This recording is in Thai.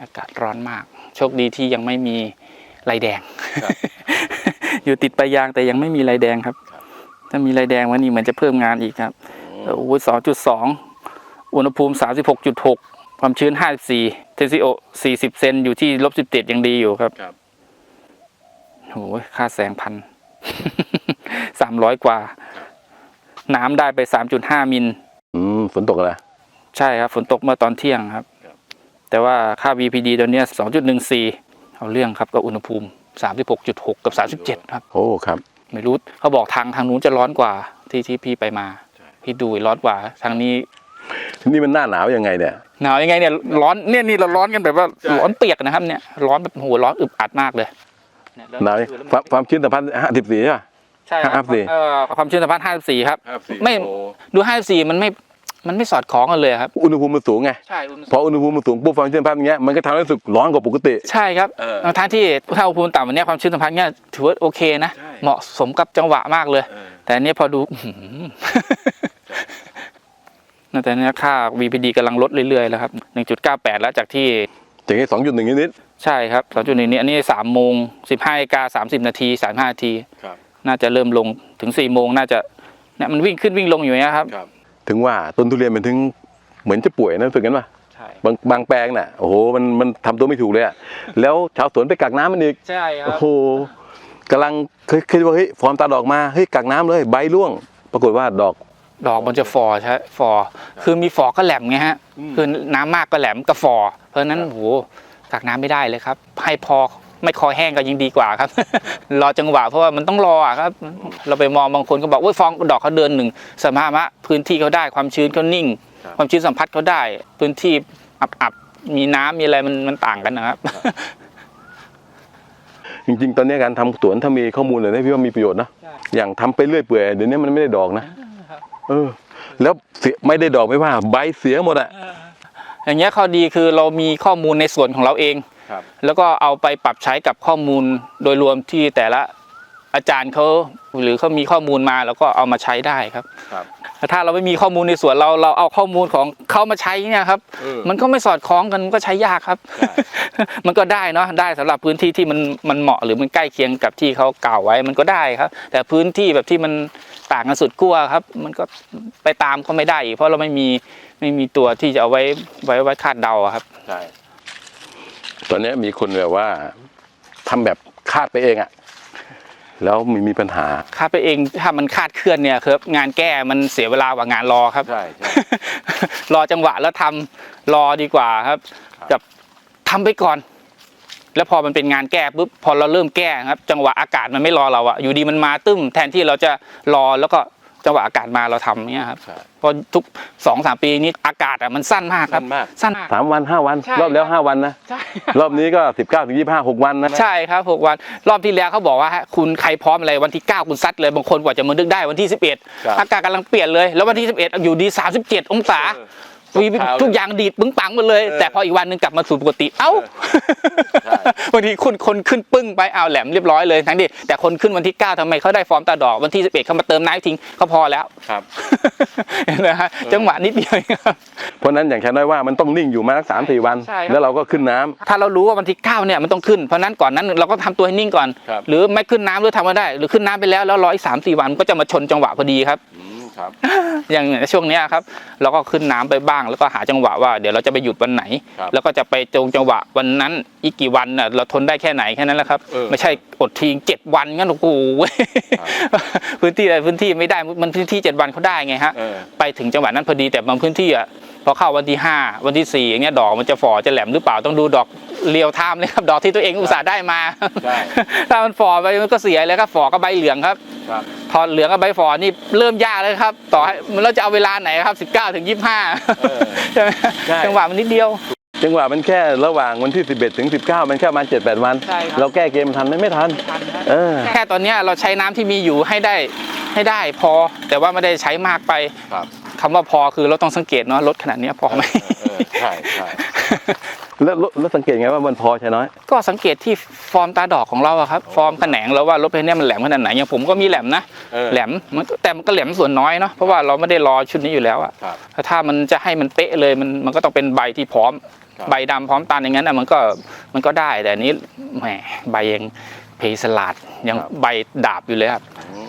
อากาศร้อนมาก โชคดีที่ยังไม่มีลายแดงครับอยู่ติดปลายยางแต่ยังไม่มีลายแดงครับ ถ้ามีลายแดงวันนี้เหมือนจะเพิ่มงานอีกครับโอ้ยสองจุดสองอุณหภูมิสามสิบหกจุดหกความชื้นห้าสี่เทนซิโอสี่สิบเซนอยู่ที่ลบสิบเจ็ดยังดีอยู่ครับครับโอ้ยค่าแสงพันสามร้อยกว่า น้ำได้ไปสามจุดห้ามิล อืม ฝนตกอะไร ใช่ครับ ฝนตกเมื่อตอนเที่ยงครับครับ แต่ว่าค่า VPD ตัวเนี้ย2.14 เอาเรื่องครับกับอุณหภูมิ 36.6 กับ 37 ครับ โอ้ครับ ไม่รู้เขาบอกทางทางนู้นจะร้อนกว่าที่ที่พี่ไปมาใช่พี่ดูร้อนกว่าทางนี้นี่มันหน้าหนาวยังไงเนี่ยหนาวยังไงเนี่ยร้อนเนี่ยนี่เราร้อนกันแบบว่าใช่ร้อนเปียกนะครับเนี่ยร้อนแบบโหร้อนอึดอัดมากเลยเยแล้วหนาวนี่ความความชื้นสัมพันธ์ห้าสิบสี่ใช่ป่ะใช่ครับ54เอ่อความชื้นสัมพันธ์54ครับไม่โอ้ดู54มันไม่ มันไม่สอดคล้องกันเลยครับอุณหภูมิมันสูงไงใช่อุณหภูมิพออุณหภูมิมันสูงปุ๊บความชื้นสัมพันธ์อย่างเงี้ยมันก็ทำให้รู้สึกร้อนกว่าปกติ ใช่ครับเออทั้งที่ถ้าอุณหภูมิต่ำวันเนี้ยความชื้นสัมพันธ์เนี่ยถือว่าโอเคนะใช่เหมาะสมกับจังหวะมากเลย แต่อันเนี้ยพอดูอื้อหือแต่เนี้ยค่า VPD กำลังลดเรื่อยๆแล้วครับ1.98 แล้วจากที่อย่างนี้สองจุดหนึ่งนิดใช่ครับตอนจุดนี้อันนี้3โมง15นาฬิกา30นาที35นาทีครับน่าจะเริ่มลงถึง4โมงน่าจะเนี่ยมันวิ่งขึ้นวิ่งลงอยู่เนี้ยครับครับ ถึงว่าต้นทุเรียนมันถึงเหมือนจะป่วยนะรู้สึกกันป่ะใช่บางบางแปลงน่ะโอ้โหมันมันทำตัวไม่ถูกเลยอะแล้วชาวสวนไปกักน้ำมันอีกใช่ครัโอ้บโหกำลังเคยคิดว่าเฮ้ยฟอร์มตาดอกมาเฮ้ยกักน้ำเลยใบร่วง ปรากฏว่าดอกดอกมันจะฟอใช่ฟอคือมีฟอก็แหลมไงฮะอืมคือน้ำมากก็แหลมก็ฟอเพราะฉะนั้นครับโหกักน้ำไม่ได้เลยครับให้พอ ไม่คอแห้งก็ยิ่งดีกว่าครับ รอจังหวะเพราะว่ามันต้องรออะครับ เราไปมองบางคนก็บอกว่าฟองดอกเขาเดินหนึ่งสภาวะพื้นที่เขาได้ความชื้นเขานิ่ง ความชื้นสัมผัสเขาได้ พื้นที่อับๆมีน้ำมีอะไรมันมันต่างกันนะครับ จริงๆ ตอนนี้การทำสวนถ้ามีข้อมูลเลยนะพี่ว่ามีประโยชน์นะใช่อย่างทำไปเรื่อยเปื่อยเดี๋ยวนี้มันไม่ได้ดอกนะเออ แล้วเสียไม่ได้ดอกไม่ว่า ใบเสียหมดอะอย่างเงี้ยข้อดีคือเรามีข้อมูลในส่วนของเราเองครับ แล้วก็เอาไปปรับใช้กับข้อมูลโดยรวมที่แต่ละอาจารย์เขาหรือเขามีข้อมูลมาแล้วก็เอามาใช้ได้ครับครับแต่ถ้าเราไม่มีข้อมูลในส่วนเราเราเอาข้อมูลของเขามาใช้เนี่ยครับเออมันก็ไม่สอดคล้องกันมันก็ใช้ยากครับใช่มันก็ได้เนาะได้สำหรับพื้นที่ที่มันมันเหมาะหรือมันใกล้เคียงกับที่เขากล่าวไว้มันก็ได้ครับ แต่พื้นที่แบบที่มันต่างกันสุดขั้วครับ มันก็ไปตามก็ไม่ได้อีกเพราะเราไม่มีไม่มีตัวที่จะเอาไว้ไว้ไว้คาดเดาอะครับใช่ ตอนนี้มีคนแบบว่าทำแบบคาดไปเองอะแล้วมีมีปัญหาคาดไปเองถ้ามันคาดเคลื่อนเนี่ยครับ งานแก้มันเสียเวลากว่างานรอครับใช่ใช่รอจังหวะแล้วทำรอดีกว่าครับครับกับทำไปก่อน แล้วพอมันเป็นงานแก้ปุ๊บพอเราเริ่มแก้ครับ จังหวะอากาศมันไม่รอเราอะอยู่ดีมันมาตึ้มแทนที่เราจะรอแล้วก็ จังหวะอากาศมาเราทำเนี่ยครับใช่เพราะทุกสองสามปีนี้อากาศอะมันสั้นมากครับสั้นมาก สั้นมาก สามวันห้าวัน ใช่ รอบแล้วครับห้าวันนะ ใช่รอบนี้ก็สิบเก้าถึงยี่ห้าหกวันนะ ใช่ครับหกวัน รอบที่แล้วเขาบอกว่าฮะคุณใครพร้อมอะไรวันที่ 9 คุณซัดเลยบางคนกว่าจะมานึกได้วันที่ ครับ11 อากาศกำลังเปลี่ยนเลย แล้ววันที่ 11 อยู่ดี 37 องศา เออ วีข่าวเลยทุกอย่างดีดปึ้งปังหมดเลยเออแต่พออีกวันหนึงกลับมาสู่ปกติ เอ้าใช่บางทีคนคนขึ้นปึ้งไปเอาวแหลมเรียบร้อยเลยทั้งที่แต่คนขึ้นวันที่ 9ทำไมเขาได้ฟอร์มตาดอกวันที่ 11 เขามาเติมน้ำทิ้งเขาพอแล้วครับเห็นไหมฮะจังหวะนิดเดียวเองครับเพราะฉะนั้นอย่างแค่น้อยว่ามันต้องนิ่งอยู่มาสักสามสี่วันใช่ครับแล้วเราก็ขึ้นน้ำถ้าเรารู้ว่าวันที่ 9 เนี่ยมันต้องขึ้นเพราะนั้นก่อนนั้นเราก็ทำตัวให้นิ่งก่อนครับหรือไม่ขึ้นน้ำหรือทำก็ได้ หรือขึ้นน้ำไปแล้วแล้วรออีกสามสี่วันก็จะมาชนจังหวะพอดีครับครับ อย่างในช่วงเนี้ยครับเราก็ขึ้นน้ำไปบ้าง แล้วก็หาจังหวะว่าเดี๋ยวเราจะไปหยุดวันไหนครับแล้วก็จะไปตรงจังหวะวันนั้นอีกกี่วันน่ะเราทนได้แค่ไหนแค่นั้นแหละครับเออไม่ใช่อดทิ้งเจ็ดวันงั้นโอ้โหพื้นที่อะไรพื้นที่ไม่ได้มันพื้นที่เจ็ดวันเขาได้ไงฮะเออไปถึงจังหวะนั้นพอดีแต่บางพื้นที่อะพอเข้าวันที่ห้าวันที่สี่อย่างเงี้ยดอกมันจะฝ่อจะแหลมหรือเปล่าต้องดูดอกเรียวไทม์เลยครับดอกที่ตัวเองอุตส่าห์ได้มาใช่ถ้ามันฝ่อไปมันก็เสียเลยครับฝ่อก็ใบเหลืองครับครับ พอเหลืองกับใบฝอนี่เริ่มยากเลยครับ ต่อให้เราจะเอาเวลาไหนครับ 19ถึง25เออใช่ไหมใช่จังหวะมันนิดเดียว จังหวะมันแค่ระหว่างวันที่ 11ถึง19 มันแค่ประมาณ7 8 วันใช่ครับเราแก้เกมทันไหมไม่ทันเออแค่ตอนเนี้ยเราใช้น้ำที่มีอยู่ให้ได้ให้ได้พอแต่ว่าไม่ได้ใช้มากไปครับคำว่าพอคือเราต้องสังเกตเนาะลดขนาดเนี้ยพอไหมใช่ใช่ แล้วแล้วแล้วสังเกตไงว่ามันพอใช่น้อย ก็สังเกตที่ฟอร์มตาดอกของเราอะครับ ฟอร์มแขนงเราว่ารถเพนเนี่ยมันแหลมขนาดไหนอย่างผมก็มีแหลมนะเออ แหลมมันก็แต่มันก็แหลมส่วนน้อยเนาะเพราะว่าเราไม่ได้รอชุดนี้อยู่แล้วอะครับถ้ามันจะให้มันเป๊ะเลยมันมันก็ต้องเป็นใบที่พร้อม ครับ ใบดำพร้อมตันอย่างนั้นนะมันก็มันก็ได้แต่อันนี้แหมใบยังเพสลาดยังใบดาบอยู่เลยครับ อื